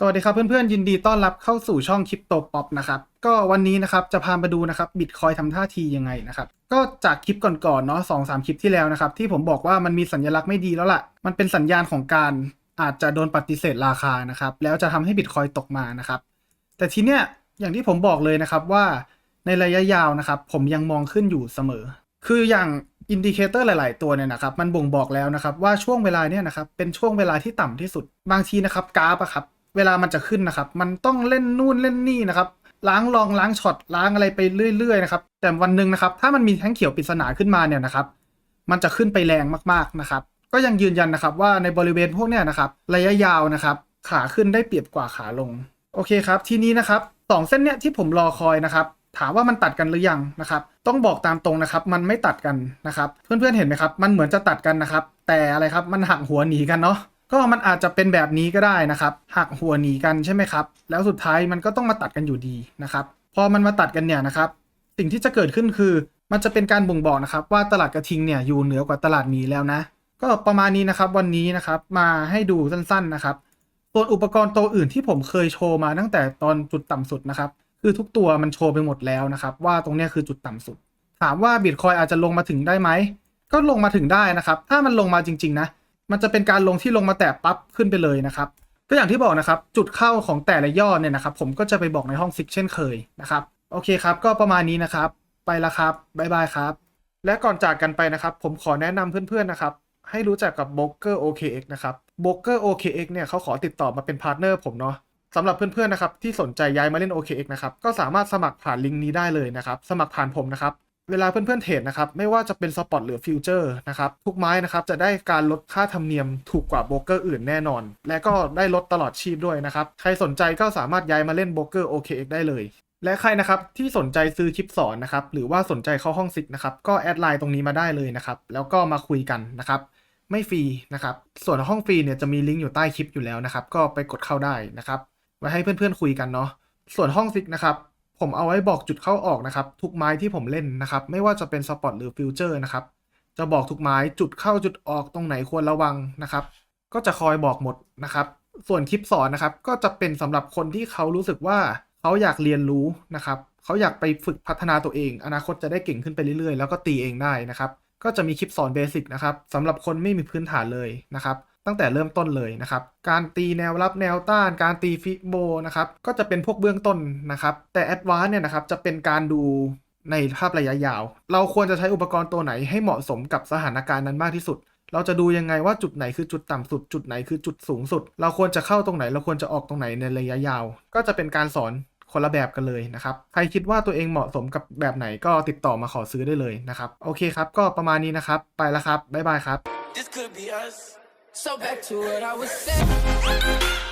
สวัสดีครับเพื่อนๆยินดีต้อนรับเข้าสู่ช่องคริปโตป๊อปนะครับก็วันนี้นะครับจะพามาดูนะครับบิตคอยทำท่าทียังไงนะครับก็จากคลิปก่อนๆเนาะสองสามคลิปที่แล้วนะครับที่ผมบอกว่ามันมีสัญลักษณ์ไม่ดีแล้วล่ะ มันเป็นสัญญาณของการอาจจะโดนปฏิเสธราคานะครับแล้วจะทำให้บิตคอยตกมานะครับแต่ทีเนี้ยอย่างที่ผมบอกเลยนะครับว่าในระยะยาวนะครับผมยังมองขึ้นอยู่เสมอ คืออย่างอินดิเคเตอร์หลาย ๆ ตัวเนี่ยนะครับมันบ่งบอกแล้วนะครับว่าช่วงเวลาเนี่ยนะครับเป็นช่วงเวลาที่ต่ำที่สุด บางทีนะครับกราฟอะครับ เวลามันจะขึ้นนะครับ มันต้องเล่นนู่นเล่นนี่นะครับล้างลองล้างช็อตล้างอะไรไปเรื่อยๆนะครับแต่วันหนึ่งนะครับ ถ้ามันมีแท่งเขียวปริศนาขึ้นมาเนี่ยนะครับ มันจะขึ้นไปแรงมากๆนะครับ ก็ยังยืนยันนะครับว่าในบริเวณพวกเนี้ยนะครับระยะยาวนะครับ ขาขึ้นได้เปรียบกว่าขาลง โอเคครับ ทีนี้นะครับสองเส้นเนี้ยที่ผมรอคอยนะครับ ถามว่ามันตัดกันหรือยังนะครับ ต้องบอกตามตรงนะครับ มันไม่ตัดกันนะครับ เพื่อนๆเห็นไหมครับ มันเหมือนจะตัดกันนะครับ แต่อะไรครับมันหักหัวหนีกันเนาะ ก็มันอาจจะเป็นแบบนี้ก็ได้นะครับหักหัวหนีกันใช่ไหมครับ แล้วสุดท้ายมันก็ต้องมาตัดกันอยู่ดีนะครับ พอมันมาตัดกันเนี่ยนะครับ สิ่งที่จะเกิดขึ้นคือ มันจะเป็นการบ่งบอกนะครับ ว่าตลาดกระทิงเนี่ยอยู่เหนือกว่าตลาดหมีแล้วนะ ก็ประมาณนี้นะครับวันนี้นะครับมาให้ดูสั้นๆนะครับส่วนอุปกรณ์ตัวอื่นที่ผมเคยโชว์มาตั้งแต่ตอนจุดต่ำสุดนะครับ คือทุกตัวมันโชว์ไปหมดแล้วนะครับ ว่าตรงนี้คือจุดต่ำสุด ถามว่าบิตคอยอาจจะลงมาถึงได้ไหมก็ลงมาถึงได้นะครับ ถ้ามันลงมาจริง ๆ นะ มันจะเป็นการลงที่ลงมาแตะปั๊บขึ้นไปเลยนะครับ ก็อย่างที่บอกนะครับ จุดเข้าของแต่ละยอดเนี่ยนะครับ ผมก็จะไปบอกในห้องซิกเช่นเคยนะครับ โอเคครับ ก็ประมาณนี้นะครับ ไปละครับบ๊ายบายครับ และก่อนจากกันไปนะครับ ผมขอแนะนำเพื่อนๆนะครับ ให้รู้จักกับ b บ o เกอร์ OKX นะครับ b บ o เกอร์ OKX เนี่ยเขาขอติดต่อมาเป็นพาร์ทเนอร์ผมเนาะสำหรับเพื่อนๆนะครับที่สนใจย้ายมาเล่น OKX นะครับก็สามารถสมัครผ่านลิงก์นี้ได้เลยนะครับ สมัครผ่านผมนะครับ เวลาเพื่อนๆเทรดนะครับ ไม่ว่าจะเป็นสปอตหรือฟิวเจอร์นะครับ ทุกไม้นะครับจะได้การลดค่าธรรมเนียมถูกกว่าโบรกเกอร์อื่นแน่นอน และก็ได้ลดตลอดชีพด้วยนะครับ ใครสนใจก็สามารถย้ายมาเล่นโบรกเกอร์ OKX ได้เลย และใครนะครับที่สนใจซื้อคลิปสอนนะครับ หรือว่าสนใจเข้าห้องซิกนะครับ ก็แอดไลน์ตรงนี้มาได้เลยนะครับ แล้วก็มาคุยกันนะครับไม่ฟรีนะครับ ส่วนห้องฟรีเนี่ยจะมีลิงก์อยู่ใต้คลิปอยู่แล้วนะครับ ก็ไปกดเข้าได้นะครับ ไว้ให้เพื่อนๆคุยกันเนาะ ส่วนห้องซิกนะครับ ผมเอาไว้บอกจุดเข้าออกนะครับ ทุกไม้ที่ผมเล่นนะครับ ไม่ว่าจะเป็นสปอตหรือฟิวเจอร์นะครับ จะบอกทุกไม้จุดเข้าจุดออกตรงไหนควรระวังนะครับ ก็จะคอยบอกหมดนะครับ ส่วนคลิปสอนนะครับ ก็จะเป็นสำหรับคนที่เขารู้สึกว่าเขาอยากเรียนรู้นะครับเขาอยากไปฝึกพัฒนาตัวเอง อนาคตจะได้เก่งขึ้นไปเรื่อยๆ แล้วก็ตีเองได้นะครับ ก็จะมีคลิปสอนเบสิกนะครับสำหรับคนไม่มีพื้นฐานเลยนะครับ ตั้งแต่เริ่มต้นเลยนะครับ การตีแนวรับแนวต้านการตีฟิโบนะครับก็จะเป็นพวกเบื้องต้นนะครับ แต่แอดวานเนี่ยนะครับจะเป็นการดูในภาพระยะยาว เราควรจะใช้อุปกรณ์ตัวไหนให้เหมาะสมกับสถานการณ์นั้นมากที่สุด เราจะดูยังไงว่าจุดไหนคือจุดต่ำสุด จุดไหนคือจุดสูงสุด เราควรจะเข้าตรงไหน เราควรจะออกตรงไหนในระยะยาว ก็จะเป็นการสอนคนละแบบกันเลยนะครับ ใครคิดว่าตัวเองเหมาะสมกับแบบไหนก็ติดต่อมาขอซื้อได้เลยนะครับ โอเคครับ ก็ประมาณนี้นะครับ ไปแล้วครับ บ๊ายบายครับ So back to what I was saying.